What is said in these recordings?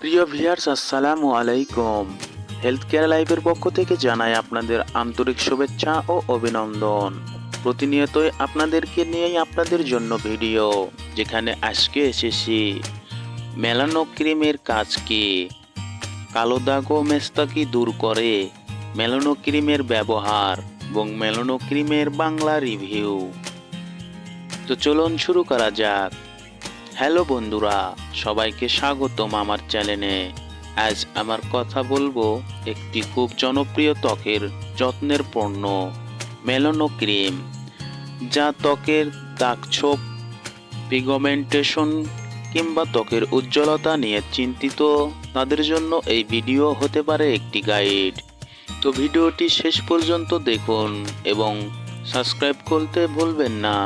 প্রিয় ভিয়ার্স আসসালামু আলাইকুম। হেলথ কেয়ার লাইফের পক্ষ থেকে জানাই আপনাদের আন্তরিক শুভেচ্ছা ও অভিনন্দন। প্রতিনিয়তই আপনাদেরকে নিয়েই আপনাদের জন্য ভিডিও, যেখানে আজকে এসেছি। মেলানো ক্রিমের কাজ কি? কালো দাগ ও মেস্তাকি দূর করে? মেলানো ক্রিমের ব্যবহার এবং মেলানো ক্রিমের বাংলা রিভিউ। তো চলুন শুরু করা যাক। হ্যালো বন্ধুরা, সবাইকে স্বাগতম আমার চ্যানেলে। আজ আমার কথা বলব একটি খুব জনপ্রিয় ত্বকের যত্নের পণ্য মেলানো ক্রিম যা ত্বকের দাগছোপ, পিগমেন্টেশন কিংবা ত্বকের উজ্জ্বলতা নিয়ে চিন্তিত। তাদের জন্য এই ভিডিও হতে পারে একটি গাইড। তো ভিডিওটি শেষ পর্যন্ত দেখুন এবং সাবস্ক্রাইব করতে ভুলবেন না।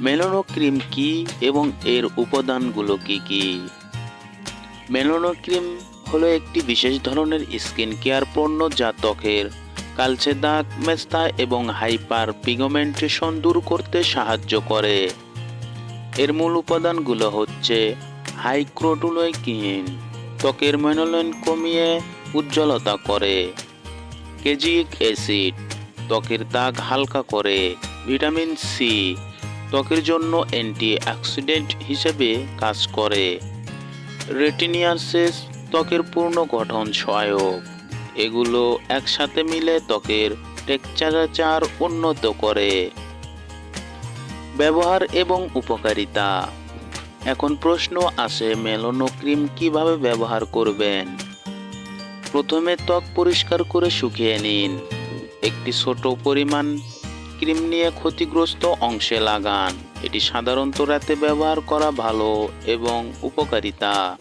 মেলানো ক্রিম কি এবং এর উপাদানগুলো কি কি? মেলানো ক্রিম হলো একটি বিশেষ ধরনের স্কিন কেয়ার পণ্য যা ত্বকের কালচে দাগ, মেস্তা এবং হাইপার পিগমেন্টেশন দূর করতে সাহায্য করে। এর মূল উপাদানগুলো হচ্ছে হাইক্রোটুলোইকিন ত্বকের মেনোলেন কমিয়ে উজ্জ্বলতা করে কেজিক অ্যাসিড, ত্বকের দাগ হালকা করে, ভিটামিন সি ত্বকের জন্য অ্যান্টি অক্সিডেন্ট হিসেবে কাজ করে। রেটিনিয়াসেস ত্বকের পূর্ণ গঠন সহায়ক। এগুলো একসাথে মিলে ত্বকের টেক্সচারাচার উন্নত করে। ব্যবহার এবং উপকারিতা। এখন প্রশ্ন আসে মেলানো ক্রিম কীভাবে ব্যবহার করবেন? প্রথমে ত্বক পরিষ্কার করে শুকিয়ে নিন। একটি ছোট পরিমাণ ক্রিম নিয়ে ক্ষতিগ্রস্ত অংশে লাগান। এটি সাধারণত রাতে ব্যবহার করা ভালো এবং উপকারিতা।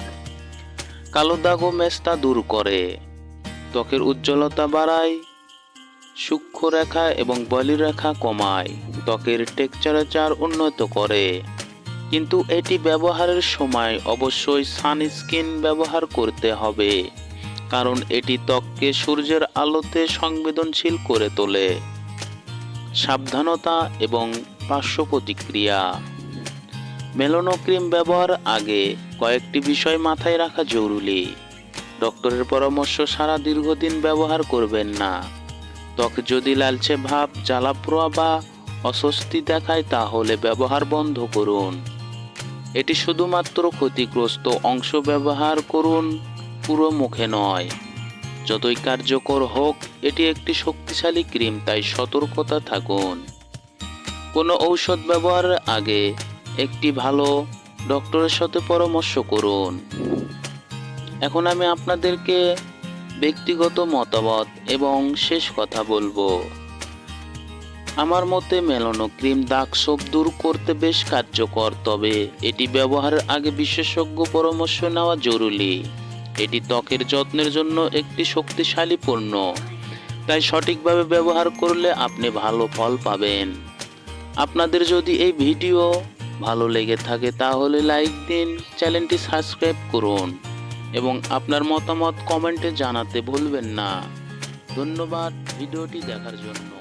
কালো দাগ ও মেস্তা দূর করে। ত্বকের উজ্জ্বলতা বাড়ায়, সূক্ষ্ম রেখা এবং বলি রেখা কমায়, ত্বকের টেক্সচারাচার উন্নত করে। কিন্তু এটি ব্যবহারের সময় অবশ্যই সানস্ক্রিন ব্যবহার করতে হবে, কারণ এটি ত্বককে সূর্যের আলোতে সংবেদনশীল করে তোলে। সাবধানতা এবং পার্শ্ব প্রতিক্রিয়া মেলানো ক্রিম ব্যবহার আগে কয়েকটি বিষয় মাথায় রাখা জরুরি। ডক্টরের পরামর্শ সারা দীর্ঘদিন ব্যবহার করবেন না। ত্বক যদি লালচে ভাব জ্বালাপোড়া বা অস্বস্তি দেখায় তাহলে ব্যবহার বন্ধ করুন। এটি শুধুমাত্র ক্ষতিগ্রস্ত অংশ ব্যবহার করুন, পুরো মুখে নয়। যতই কার্যকর হোক, এটি একটি শক্তিশালী ক্রিম, তাই সতর্কতা থাকুন। কোনো ঔষধ ব্যবহারের আগে একটি ভালো ডক্টরের সাথে পরামর্শ করুন। এখন আমি আপনাদেরকে ব্যক্তিগত মতামত এবং শেষ কথা বলব। আমার মতে মেলানো ক্রিম দাগ সোপ দূর করতে বেশ কার্যকর, তবে এটি ব্যবহারের আগে বিশেষজ্ঞ পরামর্শ নেওয়া জরুরি। এটি ত্বকের যত্নের জন্য একটি শক্তিশালী পণ্য। তাই সঠিকভাবে ব্যবহার করলে আপনি ভালো ফল পাবেন। আপনাদের যদি এই ভিডিও ভালো লেগে থাকে তাহলে লাইক দিন, চ্যানেলটি সাবস্ক্রাইব করুন এবং আপনার মতামত কমেন্টে জানাতে ভুলবেন না। ধন্যবাদ ভিডিওটি দেখার জন্য।